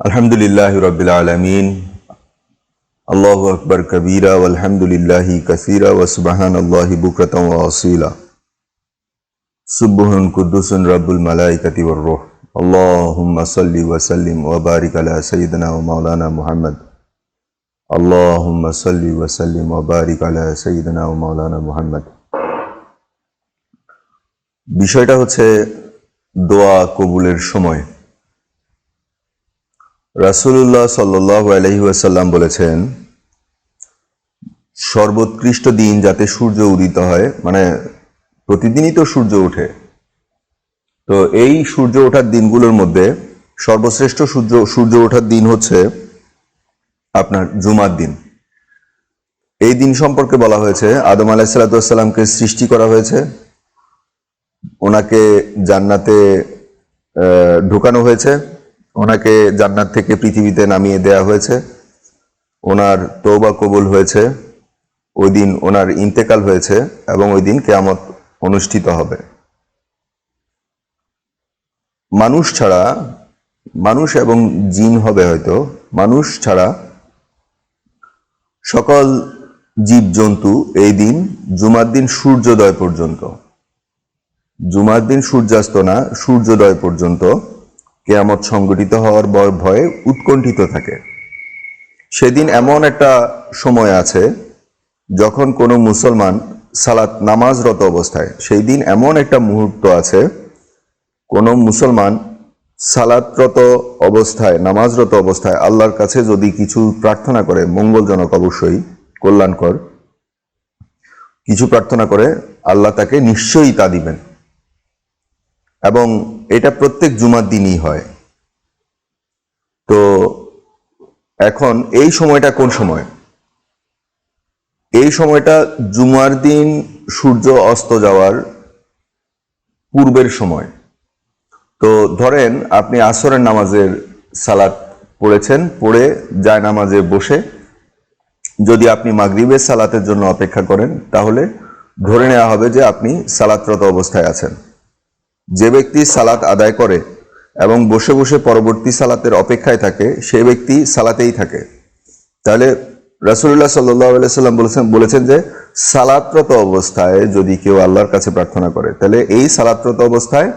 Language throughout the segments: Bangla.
আলহামদুলিল্লাহ রবিল আলমিন। আল্লাহ আকবর কবিরা আলহামদুলিল্লাহি কাসিরা ও সুবাহান আল্লাহি বুকরতম ও আসিলা। সুবহুন কুদ্দুসুন রব্বুল মালাইকাতি রোহ। আল্লাহুম্মা সাল্লি ওয়া সাল্লিম ওয়া বারিক আলা সাইয়্যিদিনা ওয়া মাওলানা মুহাম্মদ। আল্লাহুম্মা সাল্লি ওয়া সাল্লিম ওয়া বারিক আলা সাইয়্যিদিনা ওয়া মাওলানা মুহাম্মদ। বিষয়টা হচ্ছে দোয়া কবুলের সময়। রাসূলুল্লাহ সাল্লাহ আলহি ওয়াসাল্লাম বলেছেন, সর্বোৎকৃষ্ট দিন যাতে সূর্য উদিত হয় মানে প্রতিদিনই তো সূর্য ওঠে। তো এই সূর্য ওঠার দিনগুলোর মধ্যে সর্বশ্রেষ্ঠ সূর্য সূর্য ওঠার দিন হচ্ছে আপনার জুমার দিন। এই দিন সম্পর্কে বলা হয়েছে, আদম আলাহিসাল্লাতামকে সৃষ্টি করা হয়েছে, ওনাকে জান্নাতে ঢুকানো হয়েছে ওনাকে জান্নাত থেকে পৃথিবীতে নামিয়ে দেয়া হয়েছে। ওনার তৌবা কবুল হয়েছে। ওই দিন ওনার ইন্তেকাল হয়েছে এবং ওই দিন কেয়ামত অনুষ্ঠিত হবে। মানুষ ছাড়া, মানুষ এবং জিন হবে হয়তো, মানুষ ছাড়া সকল জীবজন্তু এই দিন জুমার দিন সূর্যোদয় পর্যন্ত। জুমার দিন সূর্যাস্ত না, সূর্যোদয় পর্যন্ত কেয়ামত সংগঠিত হওয়ার ভয়- উৎকণ্ঠিত থাকে। সেদিন এমন একটা সময় আছে, যখন কোনো মুসলমান সালাত নামাজরত অবস্থায় সেই দিন এমন একটা মুহূর্ত আছে, কোনো মুসলমান সালাতরত অবস্থায়, নামাজরত অবস্থায় আল্লাহর কাছে যদি কিছু প্রার্থনা করে, মঙ্গলজনক অবশ্যই, কল্যাণকর, কিছু প্রার্থনা করে, আল্লাহ তাকে নিশ্চয়ই তা দিবেন। এবং এটা প্রত্যেক জুমার দিনই হয়। তো এখন এই সময়টা কোন সময়? এই সময়টা জুমার দিন সূর্য অস্ত যাওয়ার পূর্বের সময়। তো ধরেন আপনি আসরের নামাজের সালাত পড়েছেন, পড়ে যায় নামাজে বসে যদি আপনি মাগরিবের সালাতের জন্য অপেক্ষা করেন, তাহলে ধরে নেওয়া হবে যে আপনি সালাতরত অবস্থায় আছেন। যে ব্যক্তি সালাত আদায় করে এবং বসে বসে পরবর্তী সালাতের অপেক্ষায় থাকে, সে ব্যক্তি সালাতেই থাকে। তাহলে রাসুল্লাহ সাল্লাহ সাল্লাম বলেছেন বলেছেন যে, সালাতরত অবস্থায় যদি কেউ আল্লাহর কাছে প্রার্থনা করে, তাহলে এই সালাতরত অবস্থায়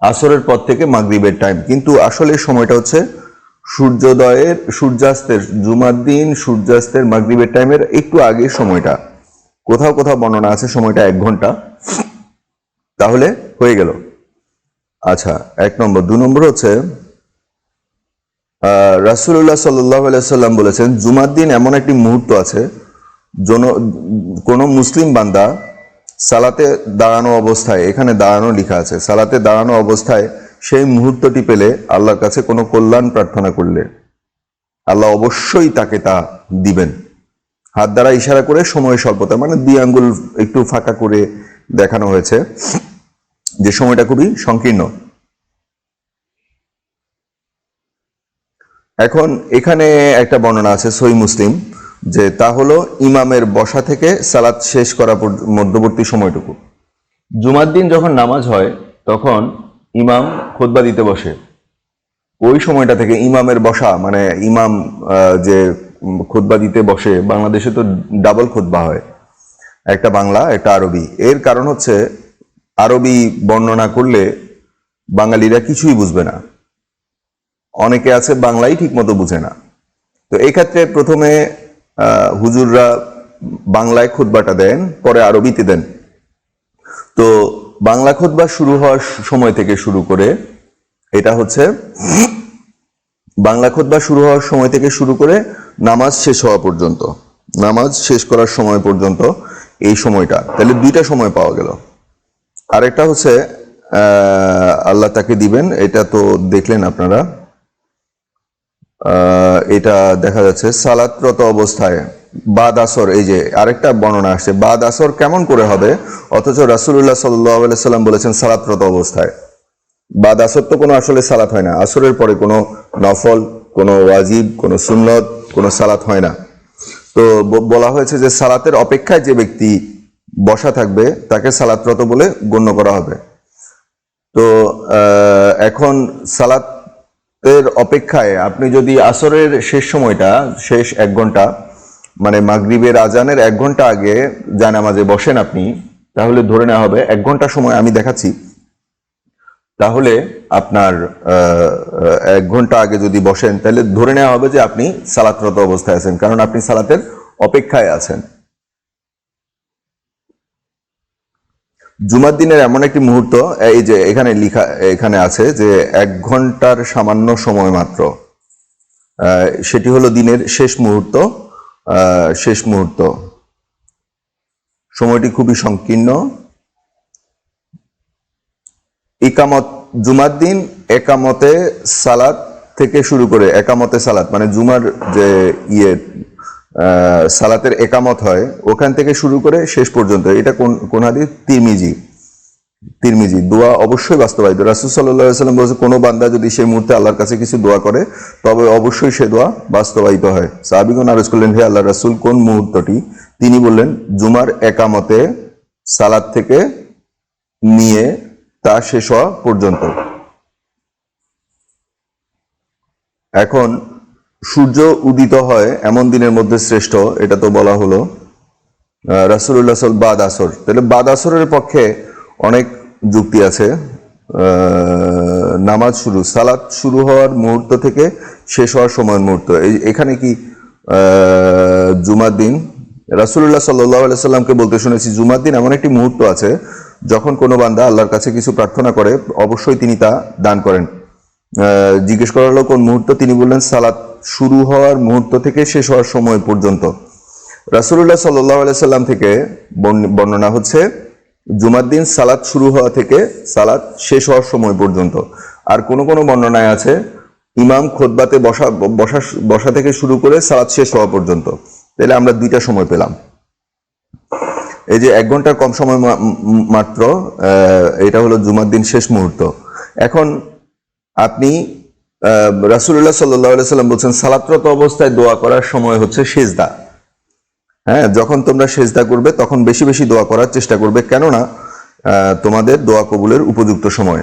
আসরের পর থেকে মাগরিবের টাইম কিন্তু আসলে সময়টা হচ্ছে সূর্যোদয়ের, সূর্যাস্তের, জুমার দিন, সূর্যাস্তের, মাগরিবের টাইমের একটু আগের সময়টা। কোথাও কোথাও বর্ণনা আছে সময়টা এক ঘণ্টা। তাহলে হয়ে গেল। আচ্ছা এক নম্বর। দু নম্বর হচ্ছে রাসুল্লাহ সাল্লাহ সাল্লাম বলেছেন, জুমার দিন এমন একটি মুহূর্ত আছে, জন, কোনো মুসলিম বান্দা সালাতে দাঁড়ানো অবস্থায় এখানে দাঁড়ানো লেখা আছে, সালাতে দাঁড়ানো অবস্থায় সেই মুহূর্তটি পেলে আল্লাহর কাছে কোনো কল্যাণ প্রার্থনা করলে আল্লাহ অবশ্যই তাকে তা দিবেন। হাত দ্বারা ইশারা করে সময় স্বল্পতা মানে দুই আঙ্গুল একটু ফাঁকা করে দেখানো হয়েছে। যে সময়টা খুবই সংকীর্ণ। এখন এখানে একটা বর্ণনা আছে সই মুসলিম, যে তা হলো ইমামের বসা থেকে সালাত শেষ করা মধ্যবর্তী সময়টুকু। জুমার দিন যখন নামাজ হয়, তখন ইমাম খোদবা দিতে বসে। ওই সময়টা থেকে ইমামের বসা মানে ইমাম যে খুতবা দিতে বসে, বাংলাদেশে তো ডাবল খোদবা হয়। একটা বাংলা, একটা আরবি। এর কারণ হচ্ছে আরবি বর্ণনা করলে বাঙালিরা কিছুই বুঝবে না। অনেকে আছে বাংলাই ঠিক মতো বুঝে না। তো এই ক্ষেত্রে প্রথমে হুজুররা বাংলায় খুতবাটা দেন, পরে আরবিতে দেন। তো বাংলা খুতবা শুরু হওয়ার সময় থেকে শুরু করে, এটা হচ্ছে বাংলা খুতবা শুরু হওয়ার সময় থেকে শুরু করে নামাজ শেষ হওয়া পর্যন্ত। নামাজ শেষ করার সময় পর্যন্ত এই সময়টা, তাহলে দুইটা সময় পাওয়া গেল। আরেকটা হচ্ছে আল্লাহ তাকে দিবেন, এটা তো দেখলেন আপনারা। এটা দেখা যাচ্ছে সালাতরত অবস্থায়, বাদ আসর, এই যে আরেকটা বর্ণনা আসছে, বাদ আসর কেমন করে হবে? অথচ রাসুল্লাহ সাল্লাহ সাল্লাম বলেছেন সালাতরত অবস্থায়। বাদ আসর তো কোনো আসলে সালাত হয় না, আসরের পরে কোনো নফল, কোনো ওয়াজিব, কোনো সুন্নত, কোনো সালাত হয় না। তো বলা হয়েছে যে সালাতের অপেক্ষায় যে ব্যক্তি বসা থাকবে, তাকে সালাতরত বলে গণ্য করা হবে। তো এখন সালাত এর অপেক্ষায় আপনি যদি আসরের শেষ সময়টা, শেষ এক ঘণ্টা মানে মাগরিবের আজানের এক ঘণ্টা আগে জানামাজে বসেন আপনি, তাহলে ধরে নেওয়া হবে এক ঘণ্টা সময় আমি দেখাচ্ছি। তাহলে আপনার এক ঘণ্টা আগে যদি বসেন, তাহলে ধরে নেওয়া হবে যে আপনি সালাতরত অবস্থায় আছেন, কারণ আপনি সালাতের অপেক্ষায় আছেন। জুমার দিনের এমন একটি মুহূর্ত, এই যে এখানে লিখা, এখানে আছে যে এক ঘণ্টার সামান্য সময় মাত্র। সেটি হলো দিনের শেষ মুহূর্ত। শেষ মুহূর্ত। সময়টি খুবই সংকীর্ণ। ইকামত, জুমার দিন একামতে সালাত থেকে শুরু করে, একামতে সালাত মানে জুমার যে ইয়ে সালাতের একামত হয়, ওখান থেকে শুরু করে শেষ পর্যন্ত। এটা কোন কোন হাদিস? তিরমিজি। তিরমিজি। দোয়া অবশ্যই বাস্তবায়িত। রাসুল সাল্লাহ সাল্লাম বলছে, কোনো বান্দা যদি সেই মুহূর্তে আল্লাহর কাছে কিছু দোয়া করে, তবে অবশ্যই সে দোয়া বাস্তবায়িত হয়। সাহাবিগণ আরজ করলেন, হে আল্লাহ রাসুল, কোন মুহূর্তটি? তিনি বললেন, জুমার একামতে সালাদ থেকে নিয়ে তা শেষ হওয়া পর্যন্ত। এখন সূর্য উদিত হয় এমন দিনের মধ্যে শ্রেষ্ঠ, এটা তো বলা হলো। রাসুল্লাহ সাল, বাদ আসর। তাহলে বাদ আসরের পক্ষে অনেক যুক্তি আছে। নামাজ শুরু, সালাত শুরু হওয়ার মুহূর্ত থেকে শেষ হওয়ার সময়ের মুহূর্ত। এখানে কি জুমার দিন? রাসুল্লাহ সাল্লাহ সাল্লামকে বলতে শুনেছি, জুমার দিন এমন একটি মুহূর্ত আছে, যখন কোনো বান্দা আল্লাহর কাছে কিছু প্রার্থনা করে, অবশ্যই তিনি তা দান করেন। জিজ্ঞেস করা হলো কোন মুহূর্ত? তিনি বললেন, সালাত শুরু হওয়ার মুহূর্ত থেকে শেষ হওয়ার সময় পর্যন্ত। রাসুল্লাহ সাল্লাহ সাল্লাম থেকে বর্ণ- বর্ণনা হচ্ছে, জুমার দিন সালাদ শুরু হওয়া থেকে সালাদ শেষ হওয়ার সময় পর্যন্ত। আর কোন কোন বর্ণনায় আছে, ইমাম খোদবাতে বসা বসা বসা থেকে শুরু করে সালাদ শেষ হওয়া পর্যন্ত। তাহলে আমরা দুইটা সময় পেলাম। এই যে এক ঘণ্টার কম সময় মাত্র এটা হলো জুমার দিন শেষ মুহূর্ত। এখন আপনি রাসুল্লাহ সাল্লাহ সাল্লাম বলছেন, সালাতরত অবস্থায় দোয়া করার সময় হচ্ছে সেজদা। হ্যাঁ যখন তোমরা সেজদা করবে, তখন বেশি বেশি দোয়া করার চেষ্টা করবে। কেননা তোমাদের দোয়া কবুলের উপযুক্ত সময়।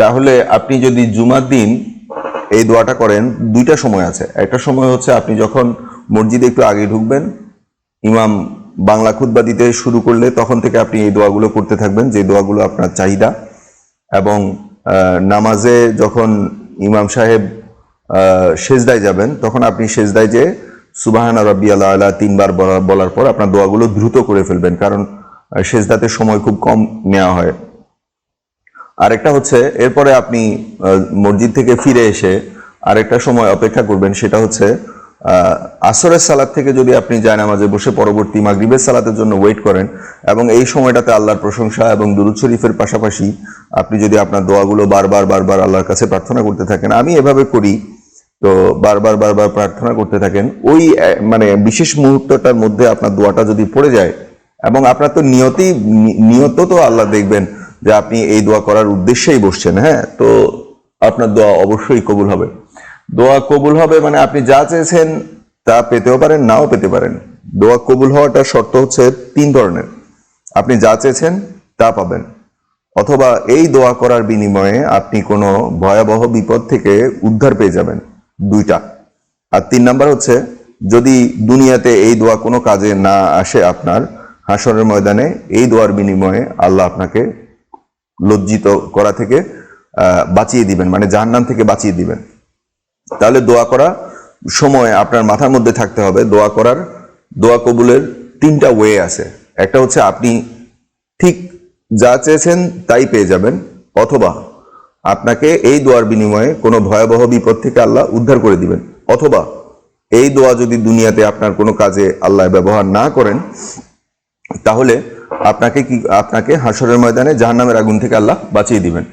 তাহলে আপনি যদি জুমার দিন এই দোয়াটা করেন, দুইটা সময় আছে। একটা সময় হচ্ছে আপনি যখন মসজিদে একটু আগে ঢুকবেন, ইমাম বাংলা খুতবা দিতে শুরু করলে তখন থেকে আপনি এই দোয়াগুলো করতে থাকবেন, যে দোয়াগুলো আপনার চাহিদা। এবং নামাজে যখন ইমাম সাহেব সেজদায় যাবেন, তখন আপনি সেজদায় যে সুবাহানা রব্বি আল্লাহ আল্লাহ তিনবার বলার পর আপনার দোয়াগুলো দ্রুত করে ফেলবেন, কারণ সেজদাতে সময় খুব কম নেওয়া হয়। আরেকটা হচ্ছে, এরপরে আপনি মসজিদ থেকে ফিরে এসে আরেকটা সময় অপেক্ষা করবেন, সেটা হচ্ছে আসরের সালাদ থেকে যদি আপনি জায়নামাজে বসে পরবর্তী মাগরিবের সালাতের জন্য ওয়েট করেন এবং এই সময়টাতে আল্লাহর প্রশংসা এবং দুরুদ শরীফের পাশাপাশি আপনি যদি আপনার দোয়াগুলো বারবার বারবার আল্লাহর কাছে প্রার্থনা করতে থাকেন, আমি এভাবে করি, তো বারবার বারবার প্রার্থনা করতে থাকেন, ওই মানে বিশেষ মুহূর্তটার মধ্যে আপনার দোয়াটা যদি পড়ে যায়, এবং আপনার তো নিয়তি নিয়ত তো আল্লাহ দেখবেন যে আপনি এই দোয়া করার উদ্দেশ্যেই বসছেন হ্যাঁ? তো আপনার দোয়া অবশ্যই কবুল হবে। দোয়া কবুল হবে মানে আপনি যা চেয়েছেন তা পেতেও পারেন, নাও পেতে পারেন। দোয়া কবুল হওয়াটা শর্ত হচ্ছে তিন ধরনের। আপনি যা চেয়েছেন তা পাবেন। অথবা এই দোয়া করার বিনিময়ে আপনি কোনো ভয়াবহ বিপদ থেকে উদ্ধার পেয়ে যাবেন, দুইটা। আর তিন নাম্বার হচ্ছে, যদি দুনিয়াতে এই দোয়া কোনো কাজে না আসে আপনার, হাসরের ময়দানে এই দোয়ার বিনিময়ে আল্লাহ আপনাকে লজ্জিত করা থেকে বাঁচিয়ে দিবেন মানে জাহান্নাম থেকে বাঁচিয়ে দিবেন। তাহলে দোয়া করা সময় আপনার মাথার মধ্যে থাকতে হবে। দোয়া করার, দোয়া কবুলের তিনটা ওয়ে আছে। একটা হচ্ছে আপনি ঠিক যা চেয়েছেন তাই পেয়ে যাবেন, অথবা আপনাকে এই দোয়ার বিনিময়ে কোনো ভয়াবহ বিপদ থেকে আল্লাহ উদ্ধার করে দিবেন। অথবা এই দোয়া যদি দুনিয়াতে আপনার কোনো কাজে আল্লাহ ব্যবহার না করেন, তাহলে আপনাকে কি, আপনাকে হাসরের ময়দানে জাহান্নামের আগুন থেকে আল্লাহ বাঁচিয়ে দিবেন।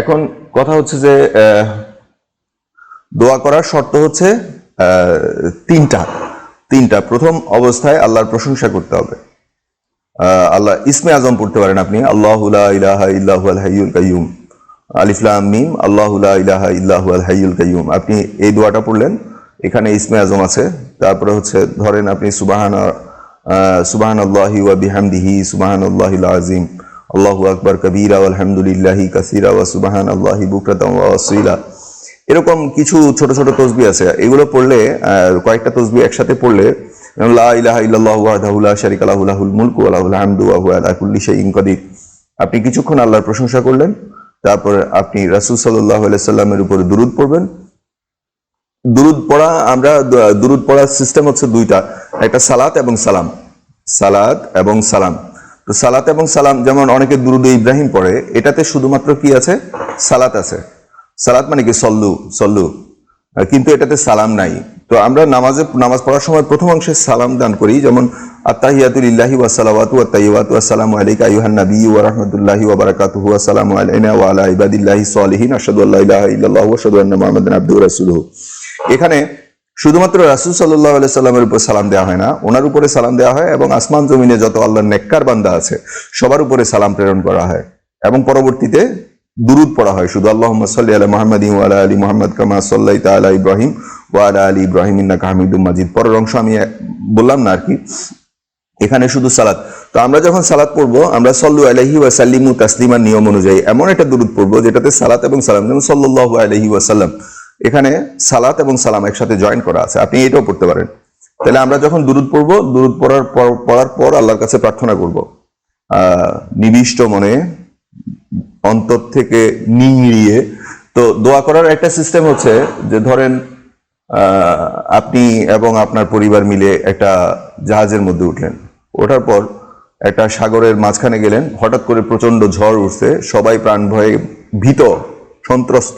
এখন কথা হচ্ছে যে দোয়া করার শর্ত হচ্ছে তিনটা। তিনটা। প্রথম অবস্থায় আল্লাহর প্রশংসা করতে হবে। আল্লাহ ইসমে আজম পড়তে পারেন আপনি। আল্লাহ ইলাহা ইল্লাহু আল হাইয়ুল কাইয়ুম। আলিফলাম মিম। আল্লাহ ইলাহা ইল্লাহু আল হাইয়ুল কাইয়ুম। আপনি এই দোয়াটা পড়লেন, এখানে ইসমে আজম আছে। তারপরে হচ্ছে, ধরেন আপনি সুবাহান সুবাহান আল্লাহি ওয়া বিহামদিহি সুবাহান আল্লাহিল আজিম আল্লাহু আকবার, কবীরা আলহামদুলিল্লাহি কাসীরা ওয়া সুবাহান আল্লাহি বুকরাতাম ওয়া ওয়াসীলা। এরকম কিছু ছোট ছোট তসবি আছে। এগুলো পড়লে কয়েকটা তসবি একসাথে পড়লে আপনি কিছুক্ষণ আল্লাহর প্রশংসা করলেন, তারপরে আপনি রাসূল সাল্লাল্লাহু আলাইহি সাল্লামের উপরে দুরূদ পড়বেন। দুরুদ পড়া, আমরা দুরুদ পড়ার সিস্টেম হচ্ছে দুইটা, একটা সালাত এবং সালাম। সালাত এবং সালাম। তো সালাত এবং সালাম যেমন অনেকে দুরুদ ইব্রাহিম পড়ে, এটাতে শুধুমাত্র কি আছে? সালাত আছে। সালাত মানে কি? সল্লু সল্লু। কিন্তু এটাতে সালাম নাই। তো আমরা নামাজে, নামাজ পড়ার সময় প্রথম অংশে সালাম দান করি, যেমন এখানে শুধুমাত্র রাসূল সাল্লামের উপর সালাম দেওয়া হয় না, ওনার উপরে সালাম দেওয়া হয় এবং আসমান জমিনে যত আল্লাহর নেককার বান্দা আছে, সবার উপরে সালাম প্রেরণ করা হয়। এবং পরবর্তীতে দুরুদ পড়া হয়। শুধু আল্লাহ সাল্লি আলা মুহাম্মাদিন ওয়া আলা আলি মুহাম্মাদ কামা সাল্লাইতা আলা ইব্রাহিম ওয়া আলা আলি ইব্রাহিম ইন্নাকা হামিদুম মাজিদ। পরের অংশ আমি বললাম না আর কি এখানে শুধু সালাত। তো আমরা যখন সালাত পড়ব, আমরা সল্লু আলহি ওয়াসাল্লিমু তাসলিমার নিয়ম অনুযায়ী এমন একটা দুরুদ পড়ব, যেটাতে সালাত এবং সালাম, যেমন সল্লাহ আলহি ওয়াসাল্লাম এখানে সালাত এবং সালাম একসাথে জয়েন করা আছে। আপনি এটাও পড়তে পারেন। তাহলে আমরা যখন দুরুদ পড়ব, দুরুদ পড়ার পর পড়ার পর আল্লাহর কাছে প্রার্থনা করব। আহ, নিবিষ্ট মনে অন্তর থেকে নিংড়িয়ে, তো দোয়া করার একটা সিস্টেম হচ্ছে যে ধরেন আপনি এবং আপনার পরিবার মিলে একটা জাহাজের মধ্যে উঠলেন। ওঠার পর একটা সাগরের মাঝখানে গেলেন। হঠাৎ করে প্রচণ্ড ঝড় উঠছে। সবাই প্রাণ ভয়ে ভীত, সন্ত্রস্ত।